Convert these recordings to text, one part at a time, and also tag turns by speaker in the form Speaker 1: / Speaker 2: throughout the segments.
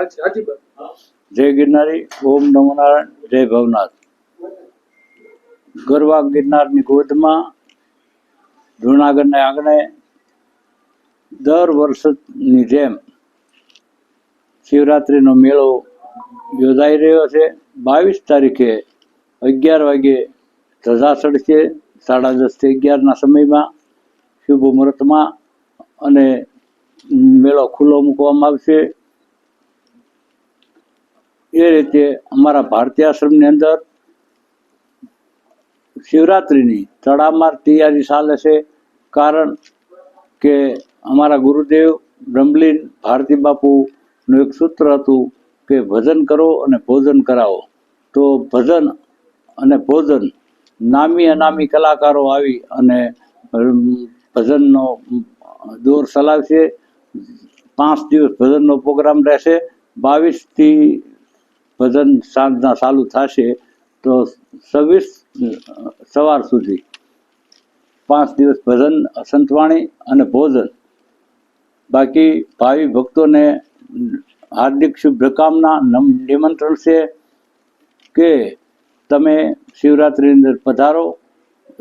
Speaker 1: જય ગિરનારી, ઓમ નમો નારાયણ, જય ભવનાથ. ગરવા ગિરનારની ગોદમાં જૂનાગઢના આંગણે દર વર્ષની જેમ શિવરાત્રિનો મેળો યોજાઈ રહ્યો છે. બાવીસ તારીખે અગિયાર વાગે ધજા ચડશે સાડા દસથી અગિયારના સમયમાં શુભ મુહૂર્તમાં અને મેળો ખુલ્લો મૂકવામાં આવશે. એ રીતે અમારા ભારતીય આશ્રમની અંદર શિવરાત્રિની તડામાર તૈયારી ચાલે છે. કારણ કે અમારા ગુરુદેવ બ્રહ્મલીન ભારતી બાપુનું એક સૂત્ર હતું કે ભજન કરો અને ભોજન કરાવો. તો ભજન અને ભોજન નામી અનામી કલાકારો આવી અને ભજનનો દોર ચલાવશે. પાંચ દિવસ ભજનનો પ્રોગ્રામ રહેશે. બાવીસથી ભજન સાંજના ચાલુ થશે તો છવ્વીસ સવાર સુધી પાંચ દિવસ ભજન, સંતવાણી અને ભોજન. બાકી ભાવિ ભક્તોને હાર્દિક શુભકામના, નમ- નિમંત્રણ છે કે તમે શિવરાત્રિની અંદર પધારો,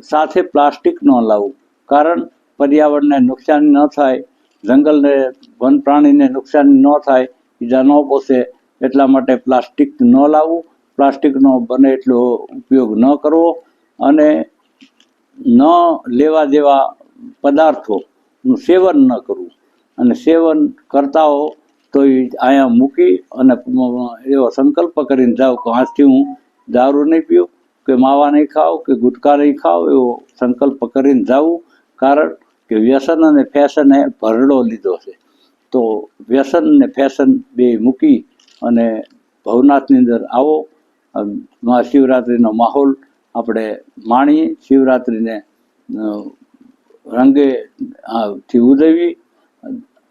Speaker 1: સાથે પ્લાસ્ટિક ન લાવો, કારણ પર્યાવરણને નુકસાન ન થાય, જંગલને વન પ્રાણીને નુકસાન ન થાય, ઈજા ન પહોંચે એટલા માટે પ્લાસ્ટિક ન લાવવું. પ્લાસ્ટિકનો બને એટલો ઉપયોગ ન કરવો અને ન લેવા દેવા પદાર્થોનું સેવન ન કરવું. અને સેવન કરતા હો તો એ અહીંયા મૂકી અને એવો સંકલ્પ કરીને જાઓ કે આજથી હું દારૂ નહીં પીવું કે માવા નહીં ખાવ કે ગુટકા નહીં ખાઓ એવો સંકલ્પ કરીને જાવું કારણ કે વ્યસન અને ફેશને ભરડો લીધો છે. તો વ્યસન અને ફેશન બે મૂકી અને ભવનાથની અંદર આવો. મહાશિવરાત્રિનો માહોલ આપણે માણીએ. શિવરાત્રિને રંગે થી ઉજવી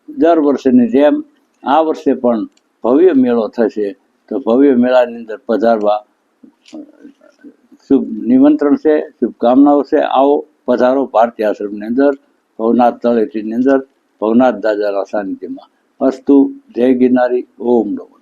Speaker 1: દર વર્ષેની જેમ આ વર્ષે પણ ભવ્ય મેળો થશે. તો ભવ્ય મેળાની અંદર પધારવા, શુભ નિમંત્રણ છે, શુભકામનાઓ છે. આવો, પધારો ભારતીય આશ્રમની અંદર, ભવનાથ તળેટીની અંદર, ભવનાથ દાદાના સાનિધ્યમાં. અસ્તુ, જય ગિરનારી, ઓમ નમઃ.